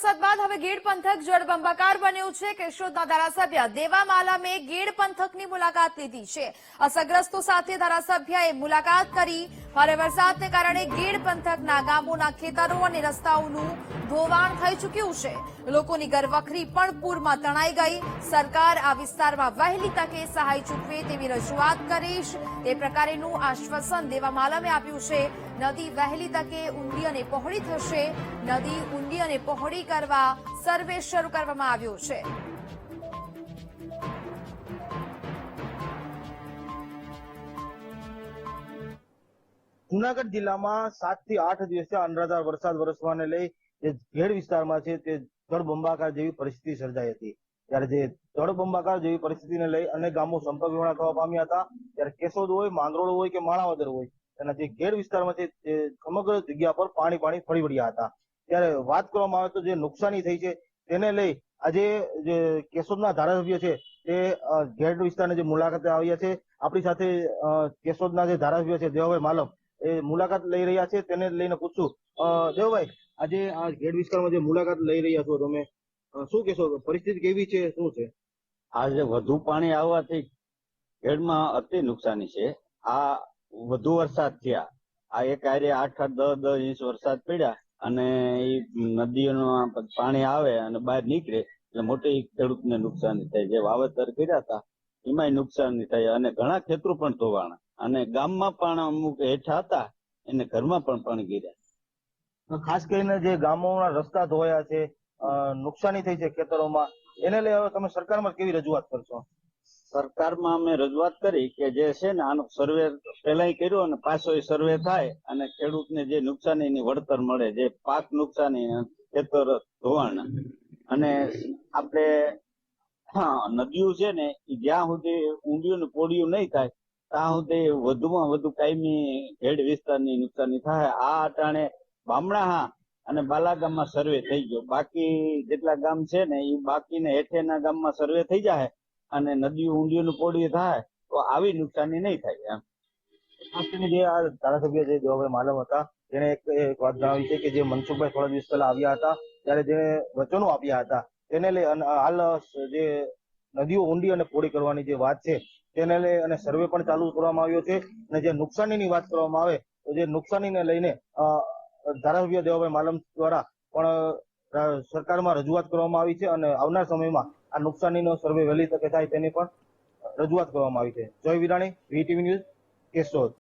વરસાદ બાદ હવે ગીડ પંથક જળબંબાકાર બન્યું છે. કેશોદના ધારાસભ્ય દેવા માલમે ગીર પંથકની મુલાકાત લીધી છે. અસરગ્રસ્તો સાથે ધારાસભ્યએ મુલાકાત કરી. ભારે વરસાદને કારણે ગીડ પંથકના ગામોના ખેતરો અને રસ્તાઓનું ધોવાણ થઈ ચૂક્યું છે. લોકોની ઘરવખરી પણ પૂરમાં તણાઈ ગઈ. સરકાર આ વિસ્તારમાં વહેલી તકે સહાય ચૂકવે તેવી રજૂઆત કરીશ તે પ્રકારેનું આશ્વાસન દેવા માલમે આપ્યું છે. નદી વહેલી તકે ઊંડી પહોળી થશે. નદી ઊંડી પહોળી કરવા સર્વે શરૂ કરવામાં આવ્યો છે. જુનાગઢ જિલ્લામાં સાતથી આઠ દિવસે અનરાધાર વરસાદ વરસવાને લઈ જે ઘેડ વિસ્તારમાં છે તે જળબંબાકાર જેવી પરિસ્થિતિ સર્જાઈ હતી. ત્યારે જે જળબંબાકાર જેવી પરિસ્થિતિને લઈ અનેક ગામો સંપર્ક વિહોણા થવા પામ્યા હતા. ત્યારે કેશોદ હોય માંગરોળ હોય કે માણાવદર હોય તેના જે ઘેર વિસ્તારમાં તે સમગ્ર જગ્યા પર પાણી પાણી ફરી વળ્યા હતા. ત્યારે વાત કરવામાં આવે તો જે નુકસાની થઈ છે તેને લઈ આજે જે કેશોદના ધારાસભ્ય છે તે ઘેર વિસ્તારની જે મુલાકાતે આવ્યા છે. આપણી સાથે કેશોદના જે ધારાસભ્ય છે દેવાભાઈ માલમ એ મુલાકાત લઈ રહ્યા છે. તેને લઈને પૂછશું દેવભાઈ, આજે આ ઘેડ વિસ્તારમાં જે મુલાકાત લઈ રહ્યા છો તમે શું કહેશો? પરિસ્થિતિ કેવી છે? શું છે? આજે વધુ પાણી આવવાથી ઘેડમાં અતિ નુકસાની છે. આ વધુ વરસાદ થયા. આ એક આરે આઠ આઠ દસ દસ ઇંચ વરસાદ પડ્યા અને એ નદીઓનું પાણી આવે અને બહાર નીકળે એટલે મોટી ખેડૂતને નુકસાની થાય. જે વાવેતર કર્યા હતા, એમાંય નુકસાની થાય અને ઘણા ખેતરો પણ ધોવાણા. અને ગામમાં પણ અમુક હેઠા હતા, એને ઘરમાં પણ પાણી ગીર્યા. ખાસ કરીને જે ગામોના રસ્તા ધોયા છે નુકસાની થઈ છે ખેતરોમાં, એને લઈ હવે તમે સરકારમાં કેવી રજૂઆત કરશો? સરકારમાં અમે રજૂઆત કરી કે જે છે ને આનો સર્વે પેલા કર્યો અને પાછો સર્વે થાય અને ખેડૂતને જે નુકસાનીની વળતર મળે, જે પાક નુકસાની ખેતર ધોવાણ. અને આપણે, હા, નદીઓ છે ને, એ જ્યાં સુધી ઊંડિયું ને પોડિયું નહીં થાય, ત્યાં સુધી વધુમાં વધુ કાયમી હેડ વિસ્તારની નુકસાની થાય. આ અટાણે બામણાહા અને બાલાગામમાં સર્વે થઈ ગયો. બાકી જેટલા ગામ છે ને, એ બાકીને હેઠેના ગામમાં સર્વે થઈ જાય. અને નદી ઊંડીઓનું પોડી થાય, તો આવી નુકસાની નહીં થાય એમ. જે આ ધારાસભ્ય જે દેવાભાઈ માલમ હતા જેને એક વાત જણાવી છે કે જે મનસુખભાઈ થોડા દિવસ પહેલા આવ્યા હતા, ત્યારે જે વચનો આપ્યા હતા, તેને લઈ અને હાલ જે નદીઓ ઊંડી અને પોળી કરવાની જે વાત છે, તેને લઈ અને સર્વે પણ ચાલુ કરવામાં આવ્યો છે, અને જે નુકસાનીની વાત કરવામાં આવે, તો જે નુકસાનીને લઈને ધારાસભ્ય દેવાભાઈ માલમ દ્વારા પણ સરકારમાં રજૂઆત કરવામાં આવી છે અને આવનાર સમયમાં આ નુકસાનીનો સર્વે વહેલી તકે થાય તેની પણ રજૂઆત કરવામાં આવી છે. જય વિરાણી વીટીવી ન્યૂઝ, કેશોદ.